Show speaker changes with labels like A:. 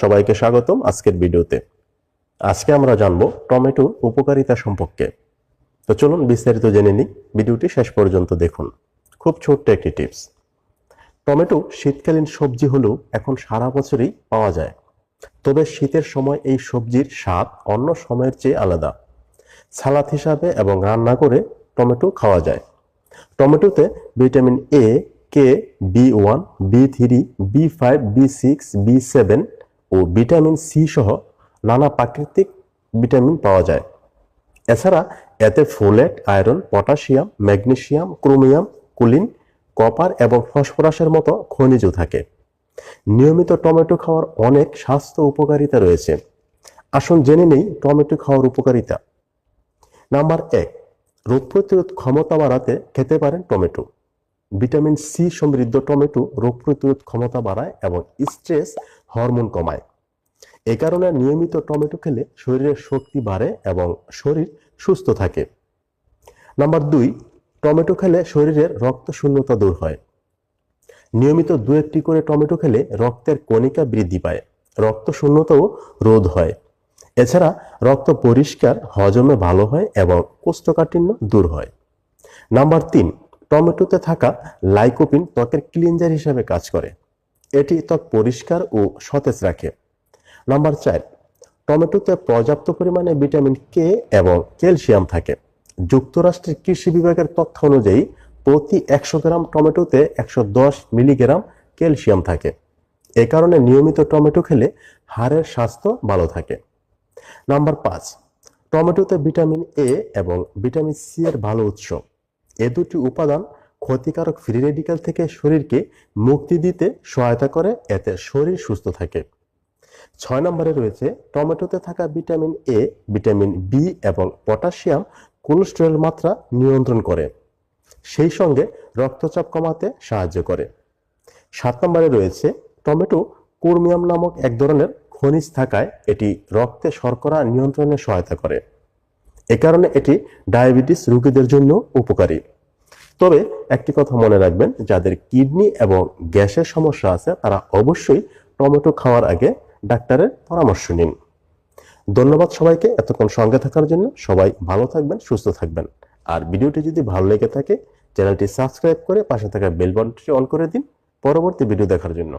A: সবাইকে স্বাগতম আজকের ভিডিওতে। আজকে আমরা জানব টমেটোর উপকারিতা সম্পর্কে। তো চলুন বিস্তারিত জেনে নিই, ভিডিওটি শেষ পর্যন্ত দেখুন। খুব ছোট্ট একটি টিপস। টমেটো শীতকালীন সবজি হলেও এখন সারা বছরই পাওয়া যায়। তবে শীতের সময় এই সবজির স্বাদ অন্য সময়ের চেয়ে আলাদা। সালাদ হিসাবে এবং রান্না করে টমেটো খাওয়া যায়। টমেটোতে vitamin A K B one B three B five B six B seven O vitamin C সহ নানা প্রাকৃতিক ভিটামিন পাওয়া যায়। এছাড়া এতে folate, iron, potassium, magnesium, chromium, choline, copper এবং ফসফরাসের মতো খনিজও থাকে। নিয়মিত টমেটো খাওয়ার অনেক স্বাস্থ্য উপকারিতা রয়েছে। আসুন জেনে নেই টমেটো খাওয়ার উপকারিতা। নাম্বার এক, রোগ প্রতিরোধ ক্ষমতা বাড়াতে খেতে পারেন টমেটো। ভিটামিন সি সমৃদ্ধ টমেটো রোগ প্রতিরোধ ক্ষমতা বাড়ায় এবং স্ট্রেস হরমোন কমায়। এ কারণে নিয়মিত টমেটো খেলে শরীরের শক্তি বাড়ে এবং শরীর সুস্থ থাকে। নাম্বার দুই, টমেটো খেলে শরীরের রক্ত শূন্যতা দূর হয়। নিয়মিত দু একটি করে টমেটো খেলে রক্তের কণিকা বৃদ্ধি পায়, রক্ত শূন্যতাও রোধ হয়। এছাড়া রক্ত পরিষ্কার, হজমে ভালো হয় এবং কোষ্ঠকাঠিন্য দূর হয়। নাম্বার তিন টমেটোতে থাকা লাইকোপিন ত্বকের ক্লিনজার হিসাবে কাজ করে। এটি ত্বক পরিষ্কার ও সতেজ রাখে। নাম্বার চার, টমেটোতে পর্যাপ্ত পরিমাণে ভিটামিন কে এবং ক্যালসিয়াম থাকে। যুক্তরাষ্ট্রের কৃষি বিভাগের তথ্য অনুযায়ী, প্রতি একশো গ্রাম টমেটোতে একশো দশ মিলিগ্রাম ক্যালসিয়াম থাকে। এ কারণে নিয়মিত টমেটো খেলে হাড়ের স্বাস্থ্য ভালো থাকে। নাম্বার পাঁচ, টমেটোতে ভিটামিন এ এবং ভিটামিন সি এর ভালো উৎস। এ দুটি উপাদান ক্ষতিকারক ফ্রি রেডিক্যাল থেকে শরীরকে মুক্তি দিতে সহায়তা করে, এতে শরীর সুস্থ থাকে। ছয় নম্বরে রয়েছে টমেটোতে থাকা ভিটামিন এ ভিটামিন বি এবং পটাশিয়াম কোলেস্টেরল মাত্রা নিয়ন্ত্রণ করে। সেই সঙ্গে রক্তচাপ কমাতে সাহায্য করে। সাত নম্বরে রয়েছে টমেটো কোরমিয়াম নামক এক ধরনের খনিজ থাকায় এটি রক্তে শর্করা নিয়ন্ত্রণে সহায়তা করে। এ কারণে এটি ডায়াবেটিস রোগীদের জন্য উপকারী। তবে একটি কথা মনে রাখবেন, যাদের কিডনি এবং গ্যাসের সমস্যা আছে, তারা অবশ্যই টমেটো খাওয়ার আগে ডাক্তারের পরামর্শ নিন। ধন্যবাদ সবাইকে এতক্ষণ সঙ্গে থাকার জন্য। সবাই ভালো থাকবেন, সুস্থ থাকবেন। আর ভিডিওটি যদি ভালো লেগে থাকে, চ্যানেলটি সাবস্ক্রাইব করে পাশে থাকা বেল বাটনটি অন করে দিন। পরবর্তী ভিডিও দেখার জন্য।